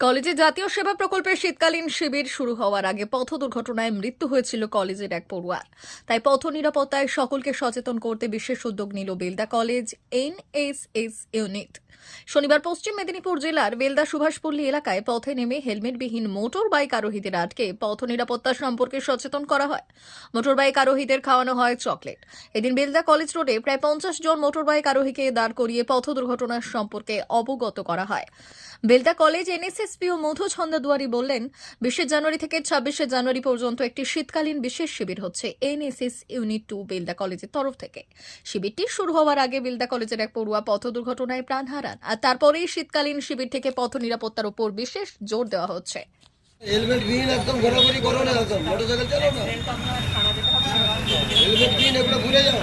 কলেজে জাতীয় সেবা প্রকল্পের শীতকালীন শিবির শুরু হওয়ার আগে পথ দুর্ঘটনায় মৃত্যু হয়েছিল কলেজের এক পড়ুয়ার। তাই পথ নিরাপত্তায় সকলকে সচেতন করতে বিশেষ উদ্যোগ নিল বেলদা কলেজ এনএসএস ইউনিট। শনিবার পশ্চিম মেদিনীপুর জেলার বেলদা সুভাষপল্লী এলাকায় পথে নেমে হেলমেটবিহীন মোটর বাইক আরোহীদের আটকে পথ নিরাপত্তা সম্পর্কে সচেতন করা হয়। মোটর বাইক আরোহীদের খাওয়ানো হয় চকলেট। এদিন বেলদা কলেজ রোডে প্রায় পঞ্চাশ জন মোটর বাইক আরোহীকে দাঁড় করিয়ে পথ দুর্ঘটনার সম্পর্কে অবগত করা হয়। বেলদা কলেজ এনএসএসপি ও মধু ছন্দদুয়ারি বললেন বিশে জানুয়ারি থেকে ছাব্বিশে জানুয়ারি পর্যন্ত একটি শীতকালীন বিশেষ শিবির হচ্ছে এনএসএস ইউনিট টু বেলদা কলেজের তরফ থেকে। শিবিরটি শুরু হওয়ার আগে বেলদা কলেজের এক পড়ুয়া পথ দুর্ঘটনায় প্রাণ হারান আর তারপরেই শীতকালীন শিবির থেকে পথ নিরাপত্তার উপর বিশেষ জোর দেওয়া হচ্ছে। হেলমেট একদম ঘোরাঘুরি করো না একদম মোটরসাইকেল না। হেলমেট এগুলো ভুলে যাও।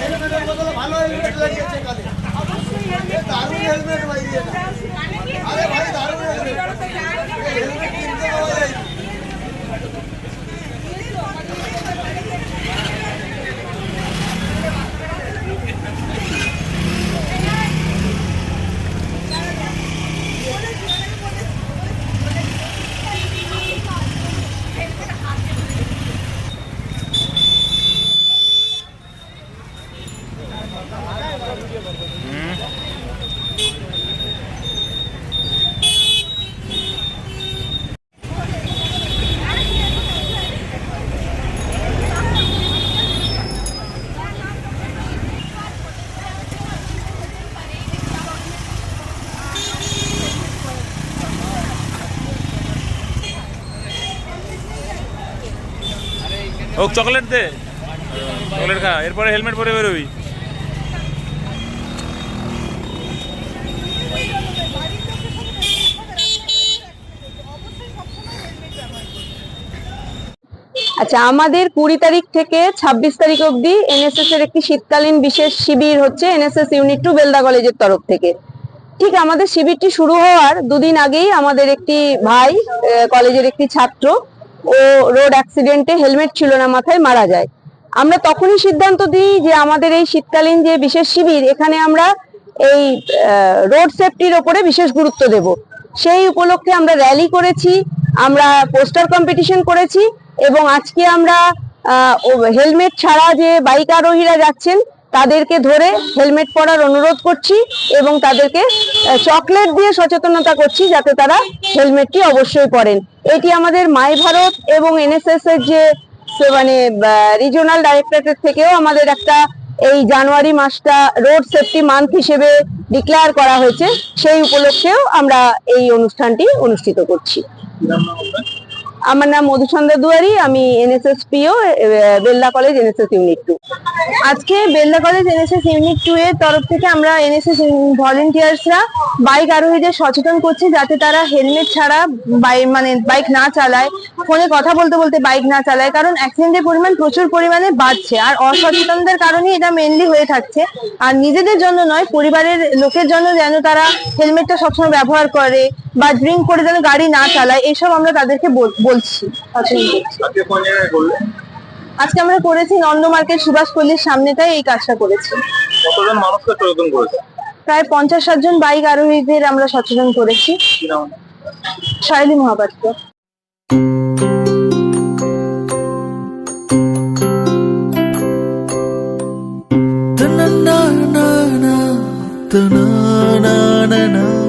হেলমেটের বদলে ভালো হেলমেট লাগিয়েছে কালে দারুণ হেলমেট ভাই এটা আরে ভাই দারুণ হেলমেট হেলমেট কিনতে পাওয়া যায় না। ও চকলেট দে। চকলেট খা, এরপরে হেলমেট পরে বেরোবি। আচ্ছা আমাদের কুড়ি তারিখ থেকে ছাব্বিশ তারিখ অবধি এনএসএস এর একটি শীতকালীন বিশেষ শিবির হচ্ছে এনএসএস ইউনিট টু বেলদা কলেজের তরফ থেকে। ঠিক আমাদের শিবিরটি শুরু হওয়ার দুদিন আগেই আমাদের একটি ভাই কলেজের একটি ছাত্র ও রোড অ্যাক্সিডেন্টে হেলমেট ছিল না, মাথায় মারা যায়। আমরা তখনই সিদ্ধান্ত দিই যে আমাদের এই শীতকালীন যে বিশেষ শিবির, এখানে আমরা এই রোড সেফটির ওপরে বিশেষ গুরুত্ব দেব। সেই উপলক্ষে আমরা র্যালি করেছি, আমরা পোস্টার কম্পিটিশন করেছি এবং আজকে আমরা হেলমেট ছাড়া যে বাইক আরোহীরা যাচ্ছেন তাদেরকে ধরে হেলমেট পরার অনুরোধ করছি এবং তাদেরকে চকলেট দিয়ে সচেতনতা করছি যাতে তারা হেলমেটটি অবশ্যই পরেন। এটি আমাদের মাই ভারত এবং এনএসএস এর যে মানে রিজিওনাল ডাইরেক্টরেট থেকেও আমাদের একটা এই জানুয়ারি মাসটা রোড সেফটি মান্থ হিসেবে ডিক্লেয়ার করা হয়েছে। সেই উপলক্ষেও আমরা এই অনুষ্ঠানটি অনুষ্ঠিত করছি। আমার নাম মধুচন্দ্র দুয়ারি, আমি NSS PO Bella college NSS unit two আজকে Bella college NSS unit two এর তরফ থেকে আমরা এনএসএস ভলেন্টিয়ার্সরা বাইক আরোহীদের সচেতন করছি যাতে তারা হেলমেট ছাড়া বাইক মানে বাইক না চালায়, ফোনে কথা বলতে বলতে বাইক না চালায়, কারণ অ্যাক্সিডেন্টের পরিমাণ প্রচুর পরিমাণে বাড়ছে। আর অসচেতনদের কারণেই এটা মেনলি হয়ে থাকছে। আর নিজেদের জন্য নয়, পরিবারের লোকের জন্য যেন তারা হেলমেটটা সবসময় ব্যবহার করে বা ড্রিঙ্ক করে যেন গাড়ি না চালায়, এসব আমরা তাদেরকে বলছি আজকে আমরা করেছি নন্দ মার্কেট সুভাষপল্লির সামনেটাই এই কাজটা করেছি। কতজন মানুষকে সচেতন করেছে? প্রায় পঞ্চাশ ষাট জন বাইক আরোহীদের আমরা সচেতন করেছি। কি নাম? শাইলি মহাপাত্র। Ta-na-na-na-na, ta-na-na-na-na.